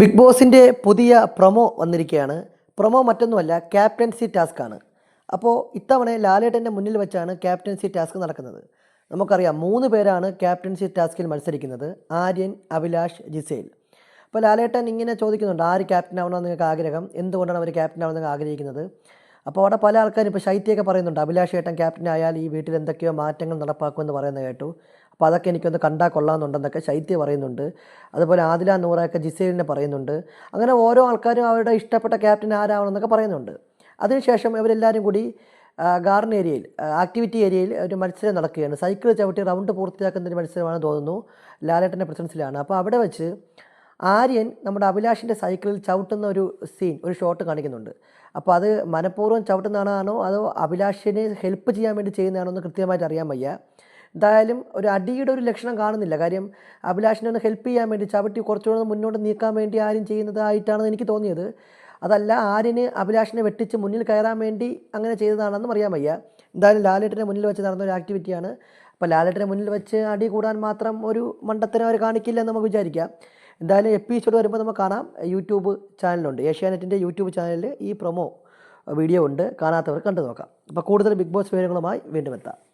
Big ബോസിന്റെ പുതിയ promo വന്നിരിക്കുകയാണ്. പ്രൊമോ മറ്റൊന്നുമല്ല ക്യാപ്റ്റൻസി ടാസ്ക് ആണ് അപ്പോൾ ഇത്തവണ ലാലേട്ടന്റെ മുന്നിൽ വെച്ചാണ് ക്യാപ്റ്റൻസി ടാസ്ക് നടക്കുന്നത്. നമുക്കറിയാം മൂന്ന് പേരാണ് ക്യാപ്റ്റൻസി ടാസ്കിൽ മത്സരിക്കുന്നത്. ആര്യൻ അഭിലാഷ് ജിസേൽ. അപ്പോൾ ലാലേട്ടൻ ഇങ്ങനെ ചോദിക്കുന്നുണ്ട് ആര് ക്യാപ്റ്റൻ ആവണമെന്ന് നിങ്ങൾക്ക് ആഗ്രഹം? എന്തുകൊണ്ടാണ് അവർ ക്യാപ്റ്റൻ ആവണമെന്ന് ആഗ്രഹിക്കുന്നത്? അപ്പോൾ അവിടെ പല ആൾക്കാരും ഇപ്പോൾ ശൈത്യമൊക്കെ പറയുന്നുണ്ട് അഭിലാഷ് ഏട്ടൻ ക്യാപ്റ്റൻ ആയാൽ ഈ വീട്ടിൽ എന്തൊക്കെയോ മാറ്റങ്ങൾ നടപ്പാക്കുമെന്ന് പറയുന്നത് കേട്ടു. അപ്പോൾ അതൊക്കെ എനിക്കൊന്ന് കണ്ടാൽ കൊള്ളാമെന്നുണ്ടെന്നൊക്കെ ശൈത്യ പറയുന്നുണ്ട്. അതുപോലെ ആദില നൂറയൊക്കെ ജിസേലിനെ പറയുന്നുണ്ട്. അങ്ങനെ ഓരോ ആൾക്കാരും അവരുടെ ഇഷ്ടപ്പെട്ട ക്യാപ്റ്റൻ ആരാവണമെന്നൊക്കെ പറയുന്നുണ്ട്. അതിനുശേഷം ഇവരെല്ലാവരും കൂടി ഗാർഡൻ ഏരിയയിൽ ആക്ടിവിറ്റി ഏരിയയിൽ ഒരു മത്സരം നടക്കുകയാണ്. സൈക്കിൾ ചവിട്ടി റൗണ്ട് പൂർത്തിയാക്കുന്ന ഒരു മത്സരമാണെന്ന് തോന്നുന്നു ലാലേട്ടന്റെ പ്രസൻസിലാണ്. അപ്പോൾ അവിടെ വെച്ച് ആര്യൻ നമ്മുടെ അഭിലാഷിന്റെ സൈക്കിളിൽ ചവിട്ടുന്ന ഒരു സീൻ ഒരു ഷോട്ട് കാണിക്കുന്നുണ്ട്. അപ്പോൾ അത് മനഃപൂർവം ചവിട്ടുന്നതാണോ അതോ അഭിലാഷിനെ ഹെൽപ്പ് ചെയ്യാൻ വേണ്ടി ചെയ്യുന്നതാണോ എന്ന് കൃത്യമായിട്ട് അറിയാൻ വയ്യ. എന്തായാലും ഒരു അടിയുടെ ഒരു ലക്ഷണം കാണുന്നില്ല. കാര്യം അഭിലാഷിനെ ഒന്ന് ഹെൽപ്പ് ചെയ്യാൻ വേണ്ടി ചവിട്ടി കുറച്ചുകൂടെ മുന്നോട്ട് നീക്കാൻ വേണ്ടി ആരും ചെയ്യുന്നതായിട്ടാണ് എനിക്ക് തോന്നിയത്. അതല്ല ആര്യന് അഭിലാഷിനെ വെട്ടിച്ച് മുന്നിൽ കയറാൻ വേണ്ടി അങ്ങനെ ചെയ്തതാണെന്നും അറിയാൻ വയ്യ. എന്തായാലും ലാലേട്ടന്റെ മുന്നിൽ വെച്ച് നടന്ന ഒരു ആക്ടിവിറ്റിയാണ് അപ്പോൾ ലാലേട്ടന്റെ മുന്നിൽ വെച്ച് അടി കൂടാൻ മാത്രം ഒരു മണ്ടത്തരം അവർ കാണിക്കില്ല എന്ന് നമുക്ക് വിചാരിക്കാം. എന്തായാലും എപ്പിസോഡ് വരുമ്പോൾ നമുക്ക് കാണാം. യൂട്യൂബ് ചാനലുണ്ട്. ഏഷ്യാനെറ്റിന്റെ യൂട്യൂബ് ചാനലിൽ ഈ പ്രൊമോ വീഡിയോ ഉണ്ട്. കാണാത്തവർ കണ്ടു നോക്കാം. അപ്പോൾ കൂടുതൽ ബിഗ് ബോസ് വിവരങ്ങളുമായി വീണ്ടും എത്താം.